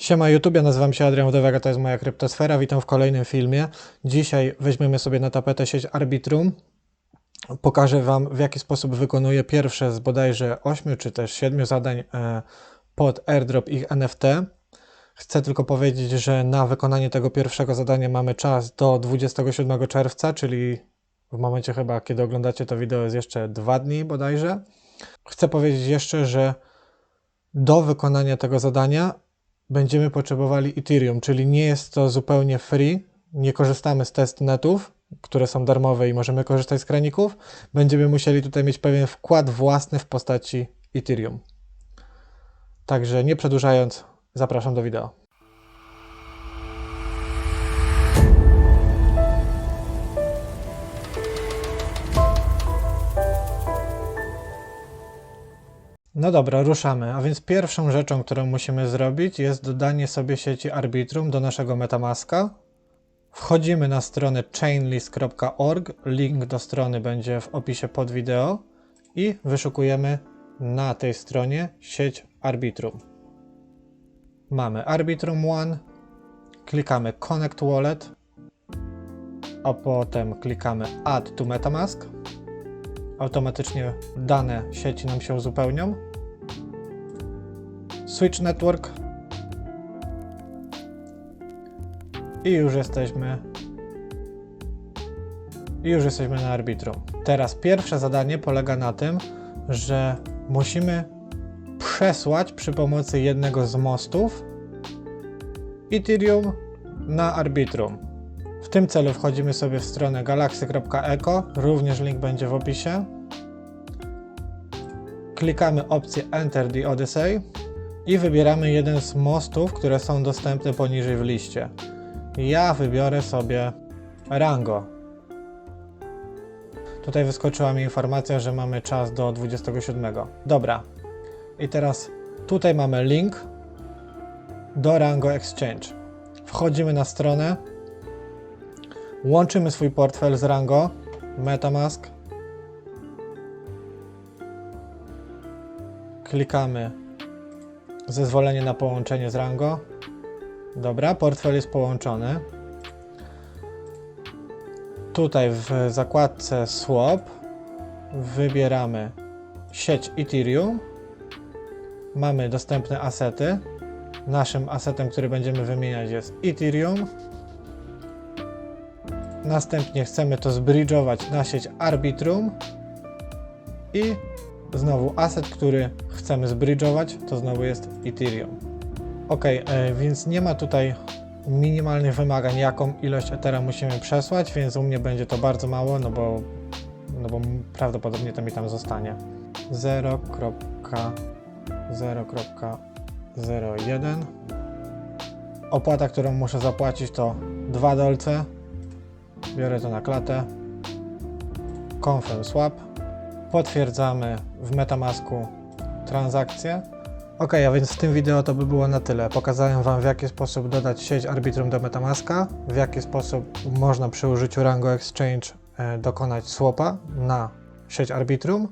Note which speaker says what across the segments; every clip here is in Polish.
Speaker 1: Siema YouTube, nazywam się Adrian Wdowek, to jest moja kryptosfera. Witam w kolejnym filmie. Dzisiaj weźmiemy sobie na tapetę sieć Arbitrum. Pokażę Wam, w jaki sposób wykonuję pierwsze z bodajże 8 czy też 7 zadań e, pod airdrop ich NFT. Chcę tylko powiedzieć, że na wykonanie tego pierwszego zadania mamy czas do 27 czerwca, czyli w momencie chyba, kiedy oglądacie to wideo, jest jeszcze dwa dni bodajże. Chcę powiedzieć jeszcze, że do wykonania tego zadania będziemy potrzebowali Ethereum, czyli nie jest to zupełnie free. Nie korzystamy z testnetów, które są darmowe i możemy korzystać z kraników. Będziemy musieli tutaj mieć pewien wkład własny w postaci Ethereum. Także nie przedłużając, zapraszam do wideo. No dobra, ruszamy. A więc pierwszą rzeczą, którą musimy zrobić, jest dodanie sobie sieci Arbitrum do naszego Metamaska. Wchodzimy na stronę chainlist.org. Link do strony będzie w opisie pod wideo i wyszukujemy na tej stronie sieć Arbitrum. Mamy Arbitrum One, klikamy Connect Wallet, a potem klikamy Add to Metamask automatycznie dane sieci nam się uzupełnią. Switch Network. I już jesteśmy. I już jesteśmy na Arbitrum. Teraz pierwsze zadanie polega na tym, że musimy przesłać przy pomocy jednego z mostów Ethereum na Arbitrum. W tym celu wchodzimy sobie w stronę galaxy.eco, również link będzie w opisie. Klikamy opcję Enter the Odyssey i wybieramy jeden z mostów, które są dostępne poniżej w liście. Ja wybiorę sobie Rango. Tutaj wyskoczyła mi informacja, że mamy czas do 27. Dobra. I teraz tutaj mamy link do Rango Exchange. Wchodzimy na stronę, Łączymy swój portfel z Rango, Metamask. Klikamy zezwolenie na połączenie z Rango. Dobra, portfel jest połączony. Tutaj w zakładce Swap wybieramy sieć Ethereum. Mamy dostępne asety. Naszym asetem, który będziemy wymieniać jest Ethereum. Następnie chcemy to zbridżować na sieć Arbitrum i znowu asset, który chcemy zbridżować, to znowu jest Ethereum. Ok, e, więc nie ma tutaj minimalnych wymagań, jaką ilość Ethera musimy przesłać, więc u mnie będzie to bardzo mało, no bo, no bo prawdopodobnie to mi tam zostanie. 0.0.01 Opłata, którą muszę zapłacić to 2 dolce, Biorę to na klatę. Confirm swap. Potwierdzamy w Metamasku transakcję. Ok, a więc w tym wideo to by było na tyle. Pokazałem Wam w jaki sposób dodać sieć Arbitrum do Metamaska, w jaki sposób można przy użyciu Rango Exchange e, dokonać swapa na sieć Arbitrum.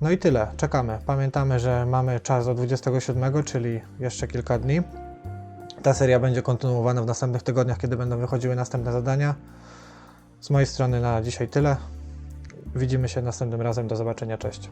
Speaker 1: No i tyle, czekamy. Pamiętamy, że mamy czas do 27, czyli jeszcze kilka dni. Ta seria będzie kontynuowana w następnych tygodniach, kiedy będą wychodziły następne zadania. Z mojej strony na dzisiaj tyle. Widzimy się następnym razem. Do zobaczenia. Cześć.